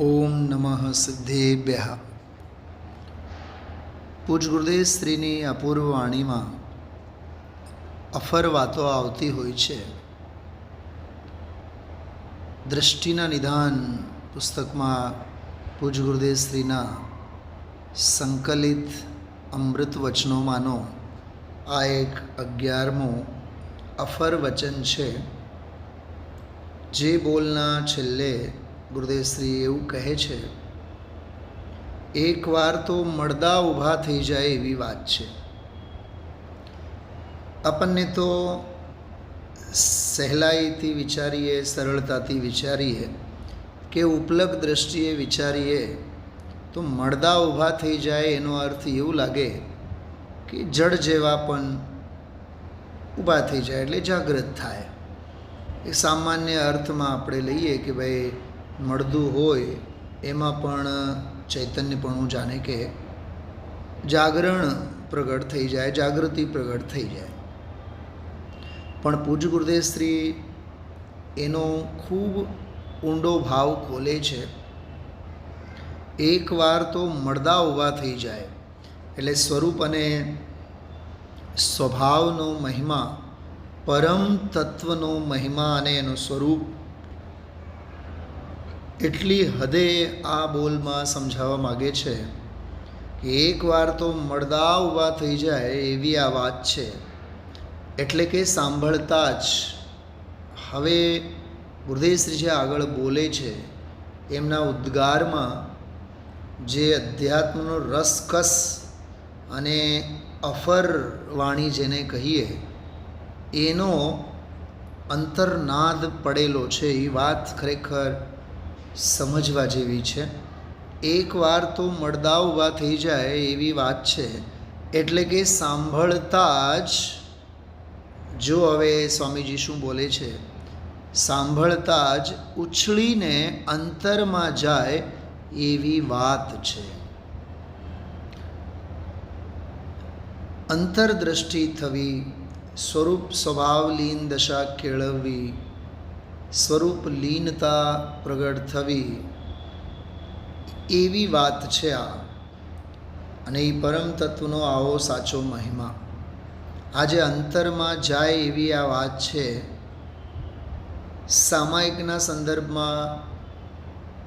ઓમ નમઃ સિદ્ધેભ્ય. પૂજ ગુરુદેવ શ્રીની અપૂર્વ વાણીમાં અફર વાતો આવતી હોય છે. દ્રષ્ટિના નિદાન પુસ્તકમાં પૂજ ગુરુદેવ શ્રીના સંકલિત અમૃત વચનોમાંનો આ એક અગિયારમું અફર વચન છે. જે બોલના છેલ્લે ગુરુદેવશ્રી એવું કહે છે, એકવાર તો મળદા ઊભા થઈ જાય એવી વાત છે. આપણને તો સહેલાઈથી વિચારીએ, સરળતાથી વિચારીએ કે ઉપલબ્ધ દ્રષ્ટિએ વિચારીએ તો મળદા ઊભા થઈ જાય એનો અર્થ એવું લાગે કે જડ જેવા પણ ઊભા થઈ જાય એટલે જાગૃત થાય. એ સામાન્ય અર્થમાં આપણે લઈએ કે ભાઈ મળદું હોય, એમાં પણ ચૈતન્યપણું જાણે કે જાગરણ પ્રગટ થઈ જાય, જાગૃતિ પ્રગટ થઈ જાય. પણ પૂજ ગુરુદેવ શ્રી એનો ખૂબ ઊંડો ભાવ ખોલે છે. એકવાર તો મળદા ઊભા થઈ જાય, એટલે સ્વરૂપ અને સ્વભાવનો મહિમા, પરમ તત્વનો મહિમા અને એનું સ્વરૂપ એટલી હદે આ બોલમાં સમજાવવા માગે છે કે એકવાર તો મળદા ઊભા થઈ જાય એવી આ વાત છે. એટલે કે સાંભળતા જ. હવે ગુરુદેવશ્રી જે આગળ બોલે છે, એમના ઉદ્ગારમાં જે અધ્યાત્મનો રસકસ અને અફર વાણી જેને કહીએ, એનો અંતરનાદ પડેલો છે. એ વાત ખરેખર સમજવા જેવી છે. એકવાર તો મળદા ઊભા થઈ જાય એવી વાત છે. એટલે કે સાંભળતા જ જો હવે સ્વામીજી શું બોલે છે? સાંભળતા જ ઉછળીને અંતરમાં જાય એવી વાત છે. અંતરદ્રષ્ટિ થવી, સ્વરૂપ સ્વભાવલીન દશા કેળવવી સ્વરૂપ લીનતા પ્રગટ થવી એવી વાત છે આ. અને એ પરમ તત્વનો આવો સાચો મહિમા. આજે અંતરમાં જાય એવી આ વાત છે. સામાયિકના સંદર્ભમાં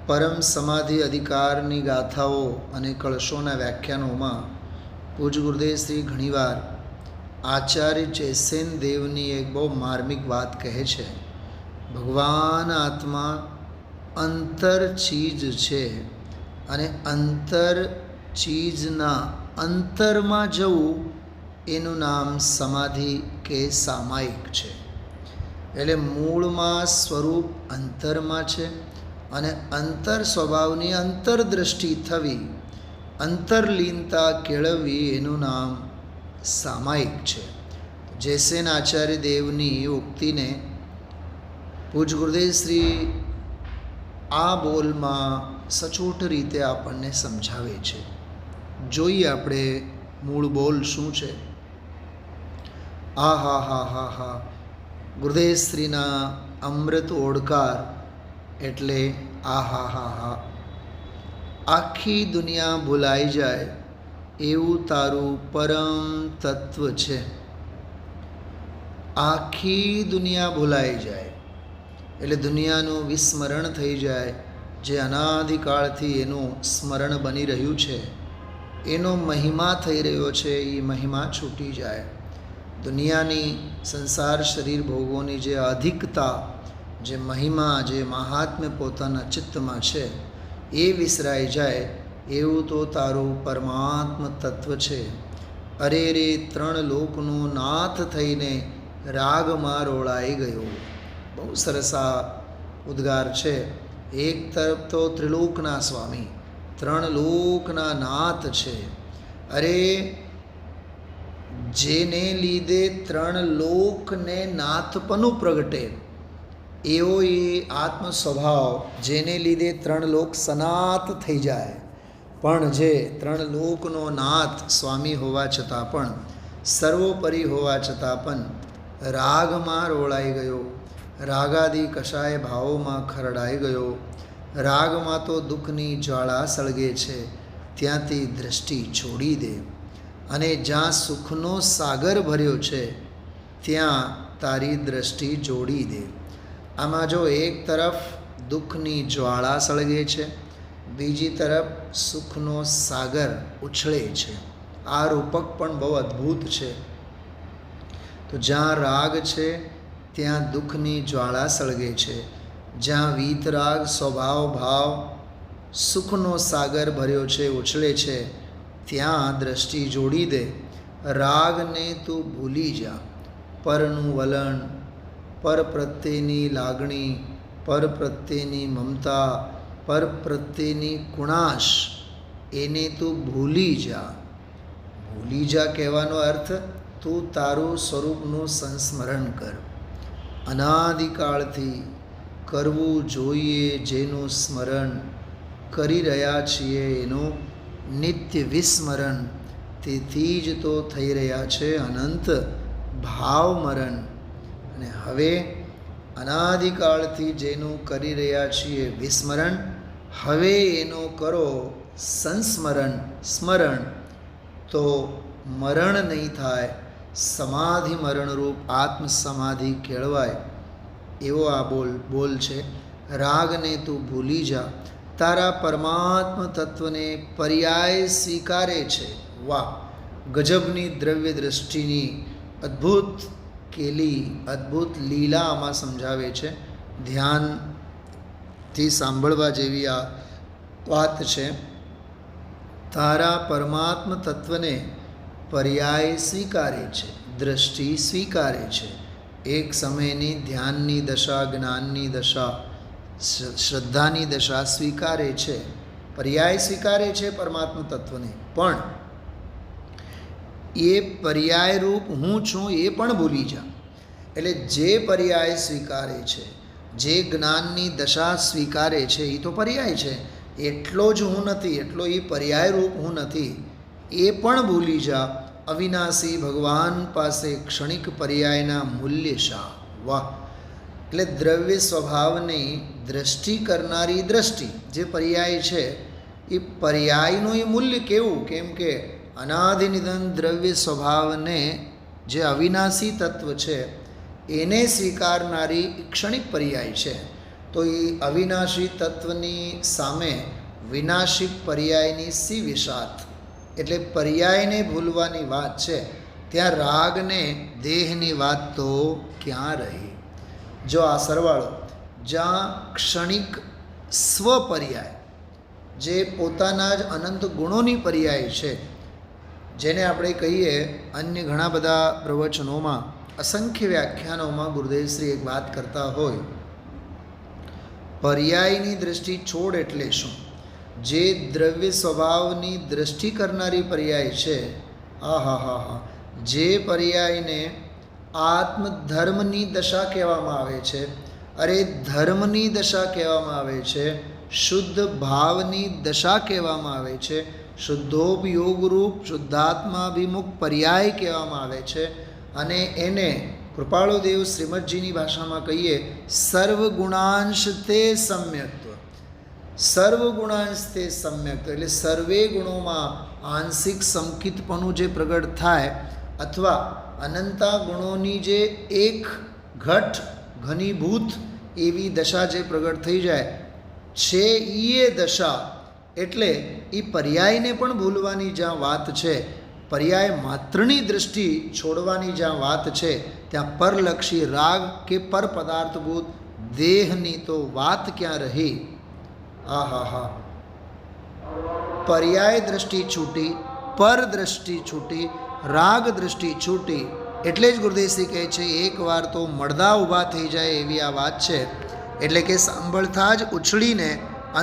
પરમ સમાધિ અધિકારની ગાથાઓ અને કળશોના વ્યાખ્યાનોમાં પૂજ ગુરુદેવ શ્રી ઘણીવાર આચાર્ય જયસેન દેવની એક બહુ માર્મિક વાત કહે છે. ભગવાન આત્મા અંતર ચીજ છે અને અંતર ચીજના અંતરમાં જવું એનું નામ સમાધિ કે સામાયિક છે. એટલે મૂળમાં સ્વરૂપ અંતરમાં છે અને અંતર સ્વભાવની અંતરદ્રષ્ટિ થવી, અંતરલીનતા કેળવવી એનું નામ સામાયિક છે. જેસેન આચાર્ય દેવની ઉક્તિને પૂજ ગુરુદેવ શ્રી, આ બોલમાં સચોટ રીતે આપણને સમજાવે છે. જોઈએ આપણે મૂળ બોલ શું છે? આ હા હા હા હા. ગુરુદેવ શ્રીના અમૃત ઓડકાર એટલે આ હા હા હા. આખી દુનિયા ભૂલાઈ જાય એવું તારું પરમ તત્વ છે. આખી દુનિયા ભૂલાઈ જાય એટલે દુનિયાનું વિસ્મરણ થઈ જાય, જે અનાદિકાળથી એનું સ્મરણ બની રહ્યું છે. એનો મહિમા થઈ રહ્યો છે, એ મહિમા છૂટી જાય. દુનિયાની સંસાર શરીર ભોગોની જે અધિકતા જે મહિમા, જે મહાત્મ્ય પોતાના ચિત્તમાં છે, એ વિસરાઈ જાય, એવું તો તારું પરમાત્મ તત્વ છે. અરે રે ત્રણ લોકનો નાથ થઈને રાગમાં રોળાઈ ગયો. બહુ સરસ આ ઉદ્ગાર છે. એક તરફ તો ત્રિલોકના સ્વામી, ત્રણ લોકના નાથ છે. અરે, જેને લીધે ત્રણ લોકને નાથપનું પ્રગટે, એવો એ આત્મ સ્વભાવ જેને લીધે ત્રણ લોક સનાત થઈ જાય. પણ જે ત્રણ લોકનો નાથ સ્વામી હોવા છતાં પણ, સર્વોપરી હોવા છતાં પણ રાગમાં રોળાઈ ગયો. રાગાદી કશાય ભાવોમાં ખરડાઈ ગયો. રાગમાં તો દુઃખની જ્વાળા સળગે છે, ત્યાંથી દ્રષ્ટિ છોડી દે. અને જ્યાં સુખનો સાગર ભર્યો છે, ત્યાં તારી દ્રષ્ટિ જોડી દે. આમાં જો એક તરફ દુઃખની જ્વાળા સળગે છે, બીજી તરફ સુખનો સાગર ઉછળે છે. આ રૂપક પણ બહુ અદ્ભુત છે. તો જ્યાં રાગ છે ત્યાં દુઃખની જ્વાળા સળગે છે, જ્યાં વીતરાગ સ્વભાવ ભાવ સુખનો સાગર ભર્યો છે, ઉછળે છે. ત્યાં દ્રષ્ટિ જોડી દે, રાગને તું ભૂલી જા. પરનું વલણ, પર પ્રત્યેની લાગણી, પર પ્રત્યેની મમતા, પર પ્રત્યેની કુણાશ, એને તું ભૂલી જા. ભૂલી જા કહેવાનો અર્થ તું તારું સ્વરૂપનું સંસ્મરણ કર. અનાદિકાળથી કરવું જોઈએ જેનું સ્મરણ કરી રહ્યા છીએ એનું નિત્ય વિસ્મરણ. તેથી જ તો થઈ રહ્યા છે અનંત ભાવમરણ. અને હવે અનાદિકાળથી જેનું કરી રહ્યા છીએ વિસ્મરણ, હવે એનો કરો સંસ્મરણ, સ્મરણ. તો મરણ નહીં થાય. સમાધિ મરણરૂપ આત્મ સમાધિ કેળવાય, એવો આ બોલ બોલ છે, રાગને તું ભૂલી જા, તારા પરમાત્મ તત્વને પર્યાય સ્વીકારે છે. વાહ, ગજબની દ્રવ્ય દ્રષ્ટિની અદ્ભુત કેલી, અદ્ભુત લીલા આમાં સમજાવે છે. ધ્યાનથી સાંભળવા જેવી આ વાત છે, તારા પરમાત્મ તત્વને પર્યાય સ્વીકારે છે, દ્રષ્ટિ સ્વીકારે છે. એક સમયની ધ્યાનની દશા, જ્ઞાનની દશા શ્રદ્ધાની દશા સ્વીકારે છે. પર્યાય સ્વીકારે છે પરમાત્મા તત્વને. પણ એ પર્યાય રૂપ હું છું એ પણ ભૂલી જા. એટલે જે પર્યાય સ્વીકારે છે, જે જ્ઞાનની દશા સ્વીકારે છે, એ તો પર્યાય છે. એટલો જ હું નથી, એટલો એ પર્યાય રૂપ હું નથી. એ પણ ભૂલી જા. અવિનાશી ભગવાન પાસે ક્ષણિક પર્યાયના મૂલ્ય શા? વાહ. એટલે દ્રવ્ય સ્વભાવની દ્રષ્ટિ કરનારી દ્રષ્ટિ જે પર્યાય છે, એ પર્યાયનું એ મૂલ્ય કેવું? કેમ કે અનાદિનિધન દ્રવ્ય સ્વભાવને જે અવિનાશી તત્વ છે, એને સ્વીકારનારી ક્ષણિક પર્યાય છે. તો એ અવિનાશી તત્વની સામે વિનાશિક પર્યાયની સી વિષાત એટલે પર્યાયને ભૂલવાની વાત છે. ત્યાં રાગને, દેહની વાત તો ક્યાં રહી? જો આ સરવાળો, જ્યાં ક્ષણિક સ્વપર્યાય, જે પોતાના જ અનંત ગુણોની પર્યાય છે, જેને આપણે કહીએ અન્ય ઘણા બધા પ્રવચનોમાં, અસંખ્ય વ્યાખ્યાનોમાં ગુરુદેવશ્રી એક વાત કરતા હોય. પર્યાયની દૃષ્ટિ છોડ એટલે શું? જે દ્રવ્ય સ્વભાવની દૃષ્ટિ કરનારી પર્યાય છે આ હા હા હા જે પર્યાયને આત્મધર્મની દશા કહેવામાં આવે છે. અરે, ધર્મની દશા કહેવામાં આવે છે, શુદ્ધ ભાવની દશા કહેવામાં આવે છે, શુદ્ધોપયોગરૂપ શુદ્ધાત્માભિમુખ પર્યાય કહેવામાં આવે છે. અને એને કૃપાળુદેવ શ્રીમદજીની ભાષામાં કહીએ, સર્વગુણાંશ તે સમ્યક્ત્વ સર્વગુણાંશ તે સમ્યક્ત્વ એટલે સર્વે ગુણોમાં આંશિક સંકિતપણું જે પ્રગટ થાય અથવા અનંતા ગુણોની જે એક ઘટ ઘનીભૂત એવી દશા જે પ્રગટ થઈ જાય, છે એ દશા એટલે એ પર્યાયને પણ ભૂલવાની જ્યાં વાત છે, પર્યાય માત્રની દૃષ્ટિ છોડવાની જ્યાં વાત છે, ત્યાં પરલક્ષી રાગ કે પર પદાર્થભૂત દેહની તો વાત ક્યાં રહી? આ હા હા પર્યાય દ્રષ્ટિ છૂટી, પર દૃષ્ટિ છૂટી, રાગ દ્રષ્ટિ છૂટી, એટલે જ ગુરુદેવસિંહ કહે છે એકવાર તો મળદા ઊભા થઈ જાય એવી આ વાત છે. એટલે કે સાંભળતા જ ઉછળીને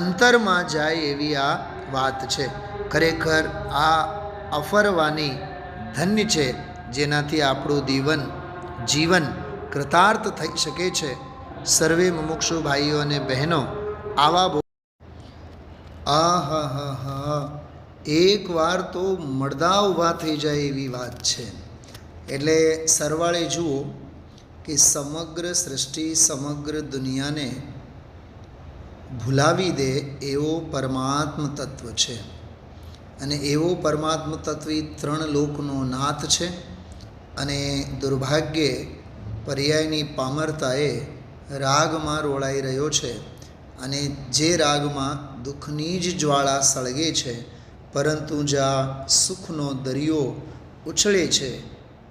અંતરમાં જાય એવી આ વાત છે. ખરેખર આ અફરવાની ધન્ય છે, જેનાથી આપણું દીવન, જીવન કૃતાર્થ થઈ શકે છે. સર્વે મુમુક્ષુ ભાઈઓ અને બહેનો, આવા આ હા હા હા એક વાર તો મળદા ઊભા થઈ જાય એવી વાત છે. એટલે સરવાળે જુઓ કે સમગ્ર સૃષ્ટિ સમગ્ર દુનિયાને ભૂલાવી દે એવો પરમાત્મ તત્વ છે. અને એવો પરમાત્મ તત્વી ત્રણ લોકનો નાથ છે. અને દુર્ભાગ્યે પર્યાયની પામરતાએ રાગમાં રોળાઈ રહ્યો છે. અને જે રાગમાં દુઃખની જ જ્વાળા સળગે છે, પરંતુ જ્યાં સુખનો દરિયો ઉછળે છે,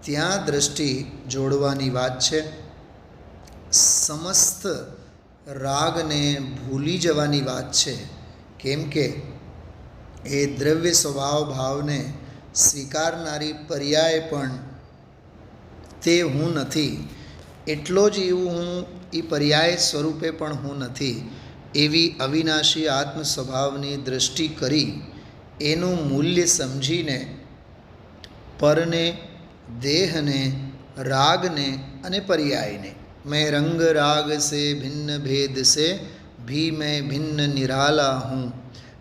ત્યાં દ્રષ્ટિ જોડવાની વાત છે. સમસ્ત રાગને ભૂલી જવાની વાત છે, કેમ કે એ દ્રવ્ય સ્વભાવ ભાવને સ્વીકારનારી પર્યાય પણ તે હું નથી. એટલો જ એવું હું એ પર્યાય સ્વરૂપે પણ હું નથી. એવી અવિનાશી આત્મ સ્વભાવની દ્રષ્ટિ કરી એનું મૂલ્ય સમજીને પરને, દેહને, રાગને અને પર્યાયને. મેં રંગ રાગ સે ભિન્ન ભેદ સે ભી મેં ભિન્ન નિરાલા હું.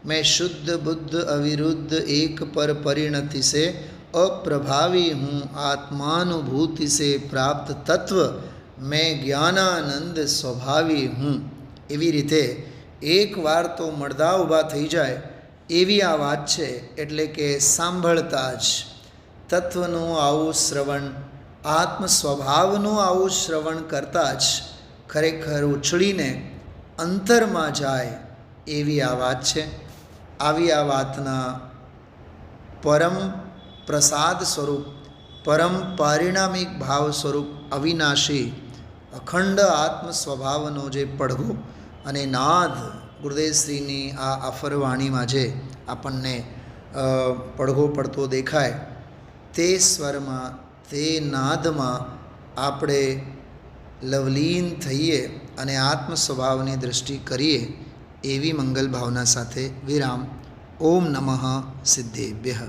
મેં શુદ્ધ, બુદ્ધ, અવિરુદ્ધ, એક પર પરિણતિ સે, અપ્રભાવી હું. આત્માનુભૂતિ સે પ્રાપ્ત તત્વ, મેં જ્ઞાનાનંદ સ્વભાવી હું. એવી રીતે એકવાર તો મળદા ઊભા થઈ જાય એવી આ વાત છે એટલે કે સાંભળતા જ. તત્વનું આવું શ્રવણ આત્મ સ્વભાવનું આવું શ્રવણ કરતાં જ ખરેખર ઉછળીને અંતરમાં જાય એવી આ વાત છે. આવી આ વાતના પરમ પ્રસાદ સ્વરૂપ, પરમ પારિણામિક ભાવ સ્વરૂપ અવિનાશી અખંડ આત્મ સ્વભાવનો જે પડઘો અને નાદ ગુરુદેવશ્રીની આ અફરવાણીમાં જે આપણને પડઘો પડતો દેખાય, તે સ્વરમાં, તે નાદમાં આપણે લવલીન થઈએ અને આત્મ સ્વભાવની દૃષ્ટિ કરીએ એવી મંગલ ભાવના સાથે વિરામ. ઓમ નમઃ સિદ્ધેભ્ય.